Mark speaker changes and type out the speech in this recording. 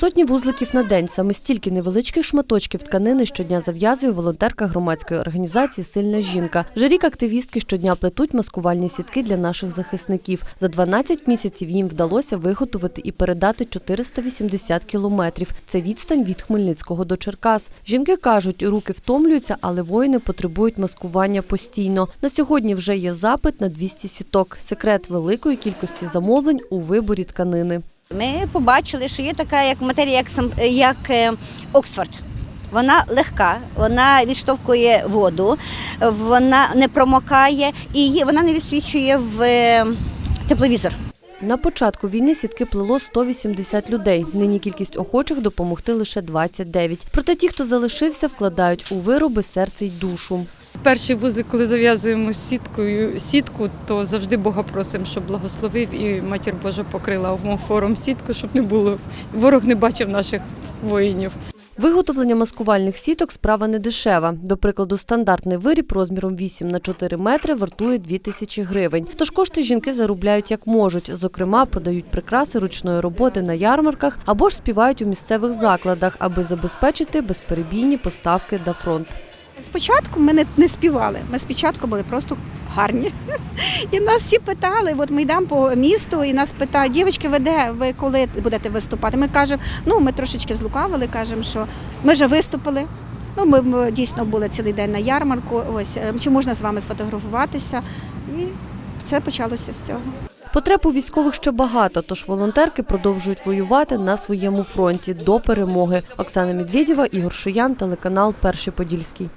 Speaker 1: Сотні вузликів на день саме стільки невеличких шматочків тканини щодня зав'язує волонтерка громадської організації Сильна жінка. Вже рік активістки щодня плетуть маскувальні сітки для наших захисників. За 12 місяців їм вдалося виготовити і передати 480 кілометрів. Це відстань від Хмельницького до Черкас. Жінки кажуть, руки втомлюються, але воїни потребують маскування постійно. На сьогодні вже є запит на 200 сіток. Секрет великої кількості замовлень у виборі тканини.
Speaker 2: Ми побачили, що є така як матерія, як, як е, Оксфорд. Вона легка, вона відштовхує воду, вона не промокає і вона не відсвічує в е, тепловізор.
Speaker 1: На початку війни сітки плело 180 людей. Нині кількість охочих допомогти лише 29. Проте ті, хто залишився, вкладають у вироби серце й душу.
Speaker 3: Перший вузлик, коли зав'язуємо сіткою сітку, то завжди Бога просимо, щоб благословив і матір Божа покрила омофором сітку, щоб не було ворог не бачив наших воїнів.
Speaker 1: Виготовлення маскувальних сіток справа не дешева. До прикладу, стандартний виріб розміром 8 на 4 метри вартує 2 тисячі гривень. Тож кошти жінки заробляють як можуть. Зокрема, продають прикраси ручної роботи на ярмарках або ж співають у місцевих закладах, аби забезпечити безперебійні поставки на фронт.
Speaker 4: Спочатку ми не, не співали. Ми спочатку були просто гарні. І нас всі питали, от ми йдемо по місту, і нас питають, дівчатки, ви де? Ви коли будете виступати? Ми кажемо, ну ми трошечки злукавили, кажемо, що ми вже виступили. Ну, ми, дійсно були цілий день на ярмарку. Ось е, чи можна з вами сфотографуватися? І це почалося з цього.
Speaker 1: Потреб у військових ще багато, тож волонтерки продовжують воювати на своєму фронті до перемоги. Оксана Медведєва, Ігор Шиян, телеканал Перший Подільський.